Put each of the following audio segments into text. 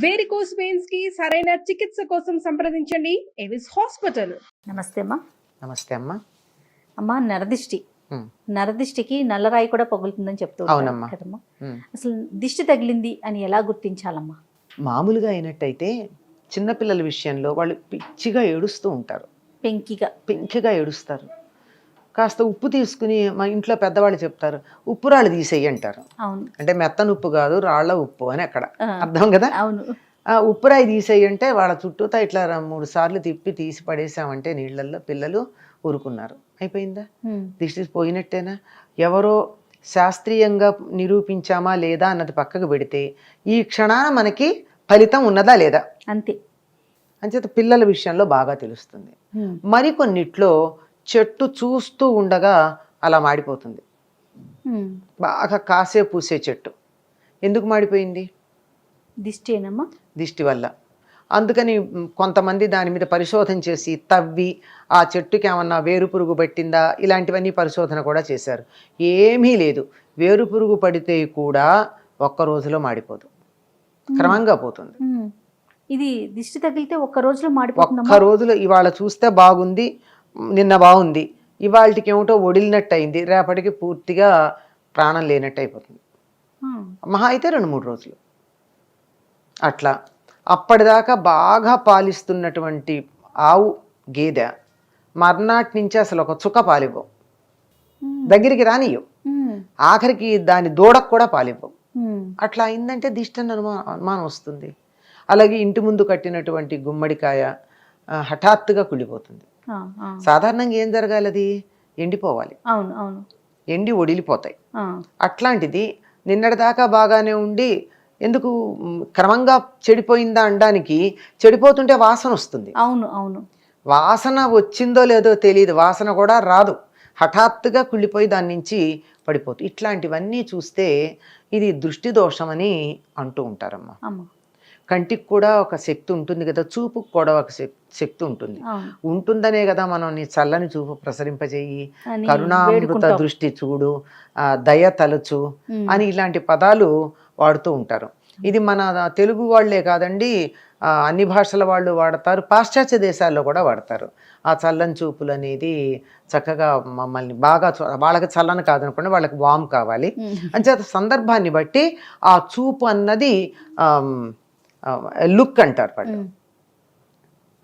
Varicose వెయిన్స్కి సరైన చికిత్స కోసం సంప్రదించండి. ఎవిస్ హాస్పిటల్ నమస్తే అమ్మా. నమస్తే అమ్మ. అమ్మా నరదిష్టి. నరదిష్టికి నల్లరాయి కూడా పగులుతుందని చెప్తూ అవునమ్మా. కదమ్మా. ఉమ్. అసలు దిష్టి తగిలింది అని ఎలా గుర్తించాలమ్మా? మామూలుగా అయినట్టయితే చిన్నపిల్లల విషయంలో వాళ్ళు పిచ్చిగా ఏడుస్తూ ఉంటారు. పెంకిగా. పెంకిగా ఏడుస్తారు. కాస్త ఉప్పు తీసుకుని మా ఇంట్లో పెద్దవాళ్ళు చెప్తారు ఉప్పు రాళ్ళు తీసేయి అంటారు. అవును. అంటే మెత్తన ఉప్పు కాదు రాళ్ళ ఉప్పు అని అక్కడ. అర్థం కదా? అవును. ఆ ఉప్పురాయి తీసేయి అంటే వాళ్ళ చుట్టూతా ఇట్లా మూడు సార్లు తిప్పి తీసి పడేసామంటే నీళ్ళల్లో పిల్లలు ఊరుకున్నారు. అయిపోయిందా? దిష్టి పోయినట్టేనా? ఎవరో శాస్త్రీయంగా నిరూపించామా లేదా అన్నది పక్కకు పెడితే ఈ క్షణాన మనకి ఫలితం ఉన్నదా లేదా? అంతే. అంచేత పిల్లల విషయంలో బాగా తెలుస్తుంది. మరికొన్నిట్లో చెట్టు చూస్తూ ఉండగా అలా మాడిపోతుంది. బాగా కాసే పూసే చెట్టు. ఎందుకు మాడిపోయింది? దిష్టి ఏనమ్మా? దిష్టి వల్ల. అందుకని కొంతమంది దాని మీద పరిశోధన చేసి తవ్వి ఆ చెట్టుకి ఏమన్నా వేరు పురుగు పట్టిందా? ఇలాంటివన్నీ పరిశోధన కూడా చేశారు. ఏమీ లేదు. వేరు పురుగు పడితే కూడా ఒక్క రోజులో మాడిపోదు. క్రమంగా పోతుంది. ఇది దిష్టి తగిలితే ఒక్క రోజులో ఒక్క మాడిపోతుందమ్మా రోజులో ఇవాళ చూస్తే బాగుంది. నిన్న బాగుంది. ఇవాళకి ఏమిటో ఒడిలినట్టు అయింది రేపటికి పూర్తిగా ప్రాణం లేనట్టు అయిపోతుంది మహా అయితే రెండు మూడు రోజులు. అట్లా. అప్పటిదాకా బాగా పాలిస్తున్నటువంటి ఆవు గేదె మర్నాటి నుంచి అసలు ఒక చుక్క పాలివ్వవు. ఉమ్, దగ్గరికి రానియవు ఉమ్, ఆఖరికి దాని దూడకు కూడా పాలివ్వవు. ఉమ్. అట్లా అయిందంటే దిష్టి అని అనుమా అనుమానం వస్తుంది. అలాగే ఇంటి ముందు కట్టినటువంటి గుమ్మడికాయ హఠాత్తుగా కుళ్ళిపోతుంది. సాధారణంగా ఏం జరగాలి అది ఎండిపోవాలి. అవును అవును. ఎండి ఒడిలిపోతాయి. అట్లాంటిది నిన్నటిదాకా బాగానే ఉండి ఎందుకు క్రమంగా చెడిపోయిందా అనడానికి చెడిపోతుంటే వాసన వస్తుంది. అవును అవును. వాసన వచ్చిందో లేదో తెలియదు. వాసన కూడా రాదు. హఠాత్తుగా కుళ్ళిపోయి దాని నుంచి పడిపోతుంది ఇట్లాంటివన్నీ చూస్తే ఇది దృష్టి దోషమని అంటూ ఉంటారమ్మా. కంటికి కూడా ఒక శక్తి ఉంటుంది కదా చూపుకు కూడా ఒక శక్- శక్తి ఉంటుంది. ఉంటుందనే కదా మనం నీ చల్లని చూపు ప్రసరింపజేయి. కరుణామృత. దృష్టి చూడు దయ తలచు అని ఇలాంటి పదాలు వాడుతూ ఉంటారు. ఇది మన తెలుగు వాళ్ళే కాదండి అన్ని భాషల వాళ్ళు వాడతారు పాశ్చాత్య దేశాల్లో కూడా వాడతారు. ఆ చల్లని చూపులు అనేది చక్కగా మమ్మల్ని బాగా వాళ్ళకి చల్లని కాదనుకోండి వాళ్ళకి వామ్ కావాలి. అంచేత సందర్భాన్ని బట్టి ఆ చూపు అన్నది లుక్ అంటారు వాళ్ళు. ఉమ్.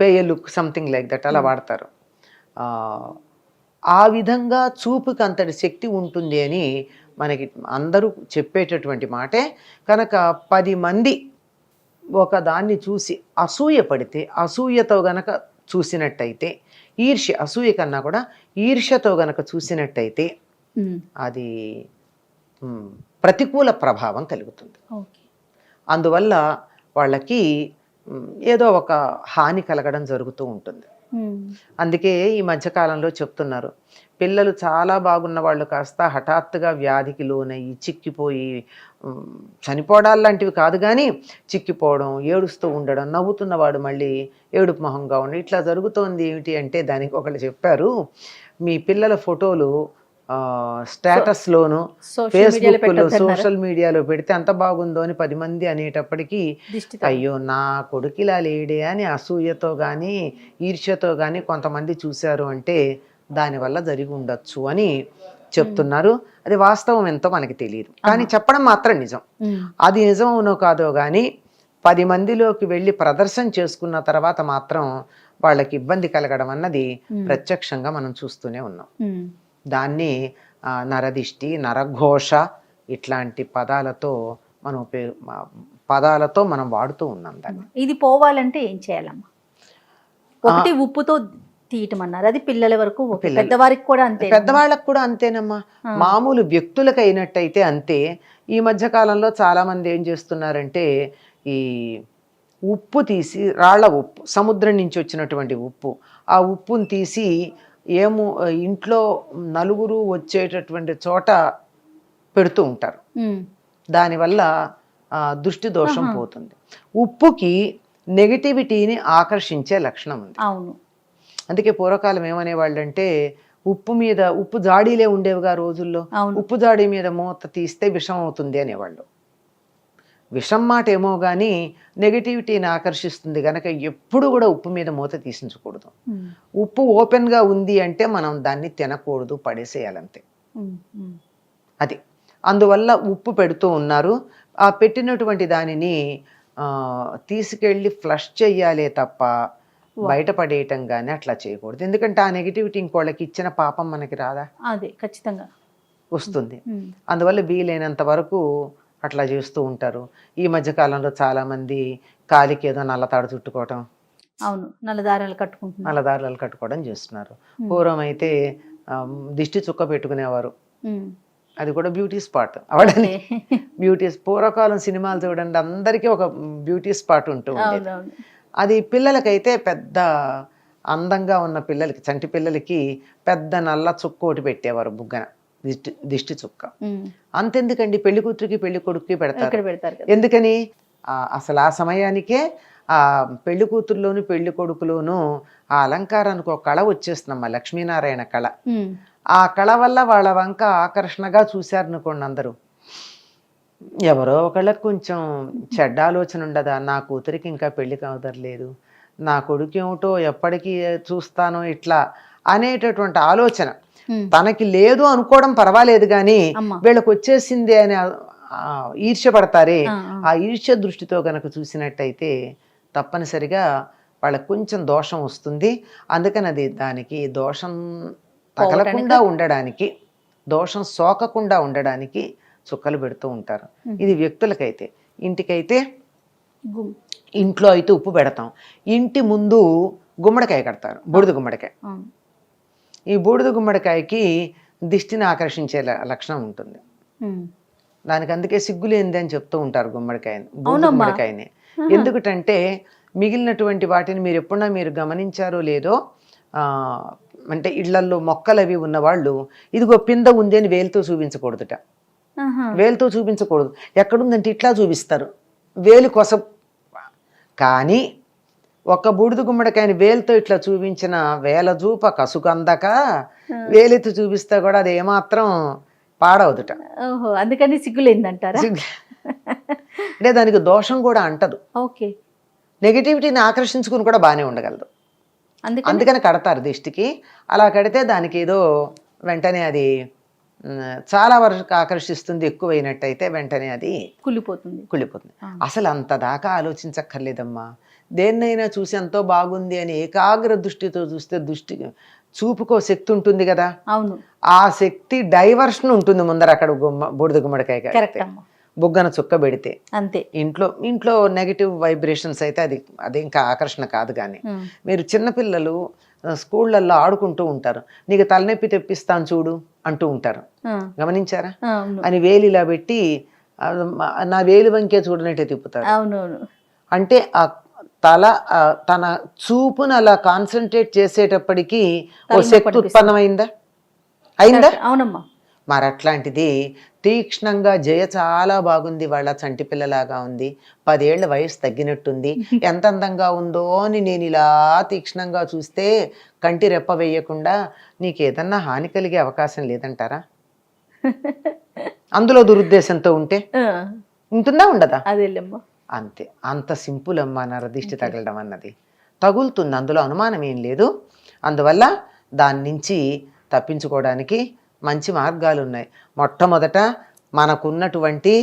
Pay a look something like that అలా వాడతారు. ఆ, విధంగా చూపుకి అంతటి శక్తి ఉంటుంది అని మనకి అందరూ చెప్పేటటువంటి మాటే. కనుక పది మంది ఒక దాన్ని చూసి అసూయ పడితే అసూయతో గనక చూసినట్టయితే ఈర్ష్య అసూయ కన్నా కూడా ఈర్ష్యతో గనక చూసినట్టయితే అది ప్రతికూల ప్రభావం కలుగుతుంది. అందువల్ల వాళ్ళకి ఏదో ఒక హాని కలగడం జరుగుతూ ఉంటుంది. అందుకే ఈ మధ్యకాలంలో చెప్తున్నారు. పిల్లలు చాలా బాగున్న వాళ్ళు కాస్త హఠాత్తుగా వ్యాధికి లోనయ్యి చిక్కిపోయి చనిపోవడాలు లాంటివి కాదు కానీ చిక్కిపోవడం ఏడుస్తూ ఉండడం నవ్వుతున్నవాడు మళ్ళీ ఏడుపు మొహంగా ఉండి ఇట్లా జరుగుతోంది ఏమిటి? అంటే దానికి ఒకళ్ళు చెప్పారు మీ పిల్లల ఫోటోలు స్టేటస్లోను సోషల్ మీడియాలో ఫేస్బుక్లో పెట్టొద్దన్నారా? సోషల్ మీడియాలో పెడితే అంత బాగుందో అని పది మంది అనేటప్పటికీ అయ్యో నా కొడుకు ఇలా లేడే అని అసూయతో కానీ ఈర్ష్యతో కానీ కొంతమంది చూశారు అంటే దానివల్ల జరిగి ఉండొచ్చు అని చెప్తున్నారు. అది వాస్తవం ఎంతో మనకి తెలియదు. కానీ చెప్పడం మాత్రం నిజం. అది నిజం అవునో కాదో కానీ పది మందిలోకి వెళ్ళి ప్రదర్శన చేసుకున్న తర్వాత మాత్రం వాళ్ళకి ఇబ్బంది కలగడం అన్నది ప్రత్యక్షంగా మనం చూస్తూనే ఉన్నాం. దాన్ని నరదిష్టి నరఘోష ఇట్లాంటి పదాలతో మనం ఉపయోగ పదాలతో మనం వాడుతూ ఉన్నాం దాన్ని. ఇది పోవాలంటే ఏం చేయాలమ్మా? ఒకటి ఉప్పుతో తీయటం అన్నారు అది పిల్లల వరకు. పెద్దవారికి కూడా అంతే. పెద్దవాళ్ళకు కూడా అంతేనమ్మా. మామూలు వ్యక్తులకు అయినట్టయితే అంతే. ఈ మధ్య కాలంలో చాలా మంది ఏం చేస్తున్నారంటే ఈ ఉప్పు తీసి రాళ్ళ ఉప్పు సముద్రం నుంచి వచ్చినటువంటి ఉప్పు ఆ ఉప్పుని తీసి ఏమో ఇంట్లో నలుగురు వచ్చేటటువంటి చోట పెడుతూ ఉంటారు. దానివల్ల దృష్టి దోషం. పోతుంది. ఉప్పుకి నెగటివిటీని ఆకర్షించే లక్షణం ఉంది. అవును. అందుకే పూర్వకాలం ఏమనేవాళ్ళు అంటే ఉప్పు మీద ఉప్పు జాడీలే ఉండేవిగా రోజుల్లో. ఉప్పు జాడీ మీద మూత తీస్తే విషం అవుతుంది అనేవాళ్ళు. విషం మాట ఏమో కానీ నెగటివిటీని ఆకర్షిస్తుంది కనుక ఎప్పుడు కూడా ఉప్పు మీద మూత తీసించకూడదు. ఉప్పు ఓపెన్గా ఉంది అంటే మనం దాన్ని తినకూడదు పడేసేయాలంతే. అది. అందువల్ల ఉప్పు పెడుతూ ఉన్నారు. ఆ పెట్టినటువంటి దానిని తీసుకెళ్ళి ఫ్లష్ చెయ్యాలే తప్ప బయట పడేయటం కానీ అట్లా చేయకూడదు. ఎందుకంటే ఆ నెగిటివిటీ ఇంకోళ్ళకి ఇచ్చిన పాపం మనకి రాదా? అదే ఖచ్చితంగా. వస్తుంది. అందువల్ల వీలైనంత వరకు అట్లా చేస్తూ ఉంటారు. ఈ మధ్య కాలంలో చాలా మంది కాలికి ఏదో నల్లతాడు చుట్టుకోవటం. అవును నల్లదారాలు కట్టుకుంటున్నారు. నల్లదారులు కట్టుకోవడం చేస్తున్నారు. పూర్వం అయితే దిష్టి చుక్క పెట్టుకునేవారు. అది కూడా బ్యూటీ స్పాట్. అవడని. బ్యూటీ పూర్వకాలం సినిమాలు చూడండి అందరికీ ఒక బ్యూటీ స్పాట్ ఉంటూ ఉండేది. అది పిల్లలకైతే పెద్ద అందంగా ఉన్న పిల్లలకి చంటి పిల్లలకి పెద్ద నల్ల చుక్క ఒకటి పెట్టేవారు బుగ్గన. దిష్టి దిష్టి చుక్క. అంతెందుకండి? పెళ్ళి కూతురికి పెళ్ళి కొడుకుకి పెడతారు. ఎందుకని? అసలు ఆ సమయానికే ఆ పెళ్ళి కూతురులోను పెళ్ళి కొడుకులోను ఆ అలంకారానికి ఒక కళ వచ్చేస్తుందమ్మా లక్ష్మీనారాయణ కళ. ఆ కళ వల్ల వాళ్ళ వంక ఆకర్షణగా చూశారనుకోండి అందరూ. ఎవరో ఒకళ్ళకి కొంచెం చెడ్డ ఆలోచన ఉండదా? నా కూతురికి ఇంకా పెళ్ళి కావదర్లేదు నా కొడుకు ఏమిటో ఎప్పటికీ చూస్తానో ఇట్లా అనేటటువంటి ఆలోచన. తనకి లేదు అనుకోవడం పర్వాలేదు కానీ వీళ్ళకి వచ్చేసింది అని ఈర్ష్య పడతారే ఆ, ఈర్ష్య దృష్టితో గనక చూసినట్టయితే తప్పనిసరిగా వాళ్ళకి కొంచెం దోషం వస్తుంది. అందుకని అది దానికి దోషం తగలకుండా ఉండడానికి దోషం సోకకుండా ఉండడానికి చుక్కలు పెడుతూ ఉంటారు. ఇది వ్యక్తులకైతే. ఇంటికైతే. ఇంట్లో అయితే ఉప్పు పెడతాం. ఇంటి ముందు గుమ్మడికాయ కడతారు. బూడిద గుమ్మడికాయ. ఈ బూడిద గుమ్మడికాయకి దిష్టిని ఆకర్షించే లక్షణం ఉంటుంది. దానికి అందుకే సిగ్గులేంది అని చెప్తూ ఉంటారు గుమ్మడికాయని బూడిద. గుమ్మడికాయని. ఎందుకంటే మిగిలినటువంటి వాటిని మీరు ఎప్పుడన్నా మీరు గమనించారో లేదో అంటే ఇళ్ళల్లో మొక్కలు అవి ఉన్నవాళ్ళు ఇదిగో పింద ఉంది అని వేలుతో చూపించకూడదుట. వేలుతో చూపించకూడదు. ఎక్కడుందంటే ఇట్లా చూపిస్తారు. వేలు కొస కానీ ఒక బూడిద గుమ్మడికాయని వేలుతో ఇట్లా చూపించిన వేల చూప కసుకందక వేలెత్తి చూపిస్తే కూడా అది ఏమాత్రం పాడవదుట. ఓహో అందుకని సిగ్గులేందంటారా? సిగ్గు- అంటే దానికి దోషం కూడా అంటదు. ఓకే. నెగిటివిటీని ఆకర్షించుకుని కూడా బాగానే ఉండగలదు. అందుకని కడతారు దిష్టికి. అలా కడితే దానికి ఏదో వెంటనే అది చాలా వరకు ఆకర్షిస్తుంది ఎక్కువైనట్టయితే వెంటనే అది కుళ్ళిపోతుంది. కుళ్ళిపోతుంది. అసలు అంత దాకా ఆలోచించక్కర్లేదమ్మా. దేన్నైనా చూసి ఎంతో బాగుంది అని ఏకాగ్ర దృష్టితో చూస్తే దృష్టి చూపుకో శక్తి ఉంటుంది కదా. అవును. ఆ శక్తి డైవర్షన్ ఉంటుంది ముందర అక్కడ గుమ్మ బూడిద గుమ్మడికాయ బుగ్గన చుక్క పెడితే. అంతే. ఇంట్లో ఇంట్లో నెగిటివ్ వైబ్రేషన్స్ అయితే అది అది ఇంకా ఆకర్షణ కాదు కానీ. మీరు చిన్నపిల్లలు స్కూళ్ళల్లో ఆడుకుంటూ ఉంటారు. నీకు తలనొప్పి తెప్పిస్తాను చూడు. అంటూ ఉంటారు. గమనించారా? అని వేలు ఇలా పెట్టి నా వేలు వంకే చూడనట్టే తిప్పుతారు. అవునవును. అంటే ఆ తల తన చూపును అలా కాన్సన్ట్రేట్ చేసేటప్పటికి ఓ శక్తి. ఉత్పన్నమైందా? అయిందా? అవునమ్మా. మరి అట్లాంటిది తీక్ష్ణంగా జయ చాలా బాగుంది వాళ్ళ చంటి పిల్లలాగా ఉంది. పదేళ్ళ వయసు తగ్గినట్టుంది. ఎంత అందంగా ఉందో అని నేను ఇలా తీక్ష్ణంగా చూస్తే కంటి రెప్ప వేయకుండా నీకు ఏదన్నా హాని కలిగే అవకాశం లేదంటారా? అందులో దురుద్దేశంతో ఉంటే? ఉంటుందా ఉండదా? అంతే. అంత సింపుల్ అమ్మా నరదిష్టి తగలడం అన్నది. తగులుతుంది అందులో అనుమానం ఏం లేదు. అందువల్ల దాని నుంచి తప్పించుకోవడానికి మంచి మార్గాలు ఉన్నాయి మొట్టమొదట మనకున్నటువంటి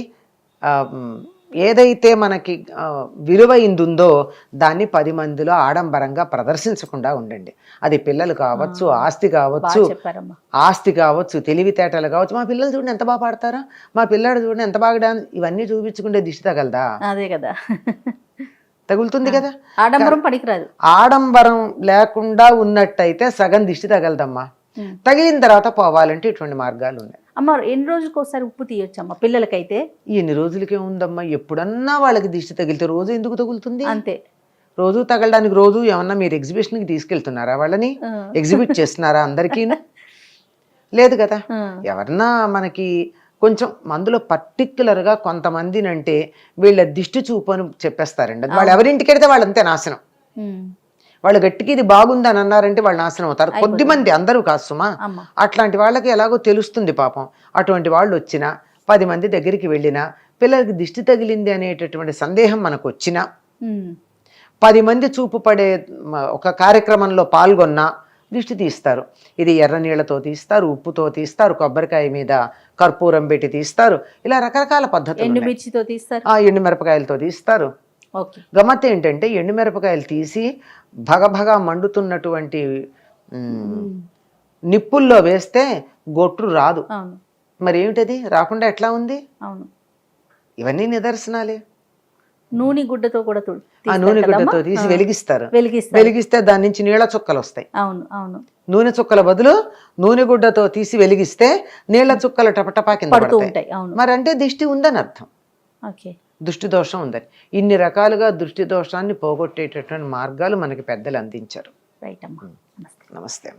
ఏదైతే మనకి ఆ, విలువైందుందో దాన్ని పది మందిలో ఆడంబరంగా ప్రదర్శించకుండా ఉండండి. అది పిల్లలు కావచ్చు ఆస్తి కావచ్చు ఆస్తి కావచ్చు తెలివితేటలు కావచ్చు మా పిల్లలు చూడండి ఎంత బాగా పాడతారా? మా పిల్లాడు చూడండి ఎంత బాగా డాన్స్ ఇవన్నీ చూపించుకుంటే దిష్టి తగలదా? అదే కదా. తగులుతుంది కదా? ఆడంబరం పనికిరాదు. ఆడంబరం లేకుండా ఉన్నట్టయితే సగం దిష్టి తగలదమ్మా. తగిలిన తర్వాత పోవాలంటే ఇటువంటి మార్గాలు ఉన్నాయి. అమ్మ ఎన్ని రోజులకు ఒకసారి ఉప్పు తీయొచ్చమ్మా పిల్లలకైతే? ఎన్ని రోజులకే ఉందమ్మా? ఎప్పుడన్నా వాళ్ళకి దిష్టి తగిలితే రోజు ఎందుకు తగులుతుంది? అంతే. రోజు తగలడానికి రోజు ఏమన్నా మీరు ఎగ్జిబిషన్కి తీసుకెళ్తున్నారా వాళ్ళని? ఎగ్జిబిట్ చేస్తున్నారా అందరికీ లేదు కదా. ఎవరన్నా మనకి కొంచెం అందులో పర్టిక్యులర్గా కొంతమందిని అంటే వీళ్ళ దిష్టి చూపు అని చెప్పేస్తారండి. వాళ్ళు ఎవరింటికి వెడితే వాళ్ళంతే నాశనం. వాళ్ళు గట్టికి ఇది బాగుందని అన్నారంటే వాళ్ళు నాశనం అవుతారు. కొద్ది మంది అందరూ కాదు సుమా. అట్లాంటి వాళ్ళకి ఎలాగో తెలుస్తుంది పాపం. అటువంటి వాళ్ళు వచ్చినా పది మంది దగ్గరికి వెళ్ళినా పిల్లలకి దిష్టి తగిలింది అనేటటువంటి సందేహం మనకు వచ్చినా పది మంది చూపు పడే ఒక కార్యక్రమంలో పాల్గొన్నా దిష్టి తీస్తారు. ఇది ఎర్ర నీళ్ళతో తీస్తారు ఉప్పుతో తీస్తారు కొబ్బరికాయ మీద కర్పూరం పెట్టి తీస్తారు. ఇలా రకరకాల పద్ధతులు. ఎండుమిర్చితో తీస్తారు. ఆ ఎండుమిరపకాయలతో తీస్తారు. గమ్మత్ ఏంటంటే ఎండుమిరపకాయలు తీసి భగభగ మండుతున్నటువంటి నిప్పుల్లో వేస్తే గొట్టు రాదు. అవును. మరి ఏమిటది? రాకుండా ఎట్లా ఉంది? అవును. ఇవన్నీ నిదర్శనాలే. నూనె గుడ్డతో కూడా ఆ నూనె? గుడ్డతో తీసి వెలిగిస్తారు. వెలిగిస్తే దాని నుంచి నీళ్ళ చుక్కలు వస్తాయి. అవును అవును. నూనె చుక్కల బదులు నూనె గుడ్డతో తీసి వెలిగిస్తే నీళ్ళ చుక్కలు టపటపా కింద పడుతూ పడతాయి. ఉంటాయి. అవును. మరి అంటే దిష్టి ఉందని అర్థం. ఓకే. దృష్టి దోషం ఉందని. ఇన్ని రకాలుగా దృష్టి దోషాన్ని పోగొట్టేటటువంటి మార్గాలు మనకి పెద్దలు అందించారు. రైట్ అమ్మా. నమస్తే. నమస్తే